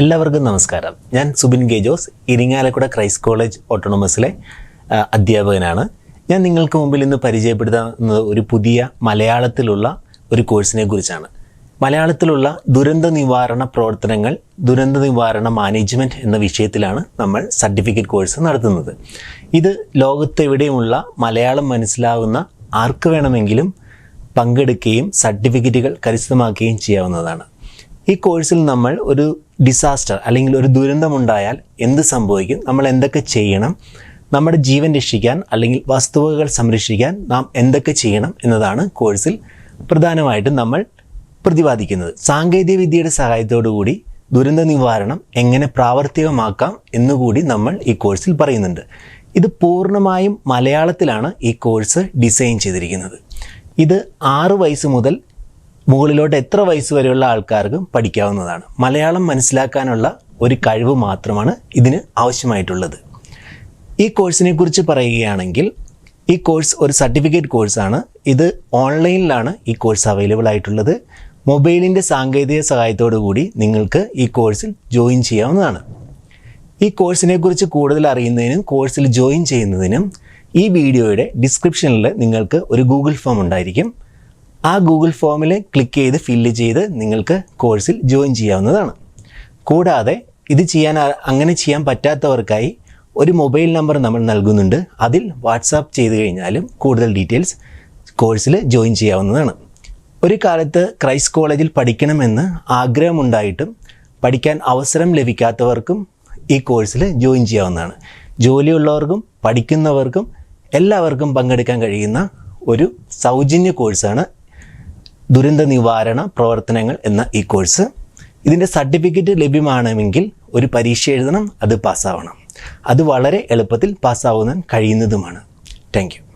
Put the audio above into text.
എല്ലാവർക്കും നമസ്കാരം. ഞാൻ Subin K Jose Irinjalakuda Christ college ഓട്ടോണമസിലെ അധ്യാപകനാണ്. ഞാൻ നിങ്ങൾക്ക് മുമ്പിൽ ഇന്ന് പരിചയപ്പെടുത്തുന്നത് ഒരു പുതിയ മലയാളത്തിലുള്ള ഒരു കോഴ്സിനെ കുറിച്ചാണ്. മലയാളത്തിലുള്ള ദുരന്ത നിവാരണ പ്രവർത്തനങ്ങൾ ദുരന്ത നിവാരണ മാനേജ്മെന്റ് എന്ന വിഷയത്തിലാണ് നമ്മൾ സർട്ടിഫിക്കറ്റ് കോഴ്സ് നടത്തുന്നത്. ഇത് ലോകത്തെവിടെയുമുള്ള മലയാളം മനസ്സിലാവുന്ന ആർക്ക് വേണമെങ്കിലും പങ്കെടുക്കുകയും സർട്ടിഫിക്കറ്റുകൾ കരസ്ഥമാക്കുകയും ചെയ്യാവുന്നതാണ്. ഈ കോഴ്സിൽ നമ്മൾ ഒരു ഡിസാസ്റ്റർ അല്ലെങ്കിൽ ഒരു ദുരന്തമുണ്ടായാൽ എന്ത് സംഭവിക്കും? നമ്മൾ എന്തൊക്കെ ചെയ്യണം? നമ്മുടെ ജീവൻ രക്ഷിക്കാൻ അല്ലെങ്കിൽ വസ്തുവകകൾ സംരക്ഷിക്കാൻ നാം എന്തൊക്കെ ചെയ്യണം എന്നതാണ് കോഴ്സിൽ പ്രധാനമായിട്ടും നമ്മൾ പ്രതിപാദിക്കുന്നത്. സാങ്കേതിക വിദ്യയുടെ സഹായത്തോടുകൂടി ദുരന്ത നിവാരണം എങ്ങനെ പ്രാവർത്തികമാക്കാം എന്നുകൂടി നമ്മൾ ഈ കോഴ്സിൽ പറയുന്നുണ്ട്. ഇത് പൂർണമായും മലയാളത്തിലാണ് ഈ കോഴ്സ് ഡിസൈൻ ചെയ്തിരിക്കുന്നത്. ഇത് ആറ് വയസ്സ് മുതൽ മുകളിലോട്ട് എത്ര വയസ്സ് വരെയുള്ള ആൾക്കാർക്കും പഠിക്കാവുന്നതാണ്. മലയാളം മനസ്സിലാക്കാനുള്ള ഒരു കഴിവ് മാത്രമാണ് ഇതിന് ആവശ്യമായിട്ടുള്ളത്. ഈ കോഴ്സിനെ കുറിച്ച് പറയുകയാണെങ്കിൽ ഈ കോഴ്സ് ഒരു സർട്ടിഫിക്കറ്റ് കോഴ്സാണ്. ഇത് ഓൺലൈനിലാണ് ഈ കോഴ്സ് അവൈലബിൾ ആയിട്ടുള്ളത്. മൊബൈലിന്റെ സാങ്കേതിക സഹായത്തോടു കൂടി നിങ്ങൾക്ക് ഈ കോഴ്സിൽ ജോയിൻ ചെയ്യാവുന്നതാണ്. ഈ കോഴ്സിനെ കുറിച്ച് കൂടുതൽ അറിയുന്നതിനും കോഴ്സിൽ ജോയിൻ ചെയ്യുന്നതിനും ഈ വീഡിയോയുടെ ഡിസ്ക്രിപ്ഷനിൽ നിങ്ങൾക്ക് ഒരു ഗൂഗിൾ ഫോം ഉണ്ടായിരിക്കും. ആ ഗൂഗിൾ ഫോമിൽ ക്ലിക്ക് ചെയ്ത് ഫില്ല് ചെയ്ത് നിങ്ങൾക്ക് കോഴ്സിൽ ജോയിൻ ചെയ്യാവുന്നതാണ്. കൂടാതെ ഇത് ചെയ്യാൻ അങ്ങനെ ചെയ്യാൻ പറ്റാത്തവർക്കായി ഒരു മൊബൈൽ നമ്പർ നമ്മൾ നൽകുന്നുണ്ട്. അതിൽ വാട്സാപ്പ് ചെയ്ത് കഴിഞ്ഞാലും കൂടുതൽ ഡീറ്റെയിൽസ് കോഴ്സിൽ ജോയിൻ ചെയ്യാവുന്നതാണ്. ഒരു കാലത്ത് ക്രൈസ്റ്റ് കോളേജിൽ പഠിക്കണമെന്ന് ആഗ്രഹമുണ്ടായിട്ടും പഠിക്കാൻ അവസരം ലഭിക്കാത്തവർക്കും ഈ കോഴ്സിൽ ജോയിൻ ചെയ്യാവുന്നതാണ്. ജോലിയുള്ളവർക്കും പഠിക്കുന്നവർക്കും എല്ലാവർക്കും പങ്കെടുക്കാൻ കഴിയുന്ന ഒരു സൗജന്യ കോഴ്സാണ് ദുരന്ത നിവാരണ പ്രവർത്തനങ്ങൾ എന്ന ഈ കോഴ്സ്. ഇതിന്റെ സർട്ടിഫിക്കറ്റ് ലഭ്യമാണെങ്കിൽ ഒരു പരീക്ഷ എഴുതണം അത് പാസ്സാവണം. അത് വളരെ എളുപ്പത്തിൽ പാസ്സാവുവാൻ കഴിയുന്നതുമാണ്. താങ്ക്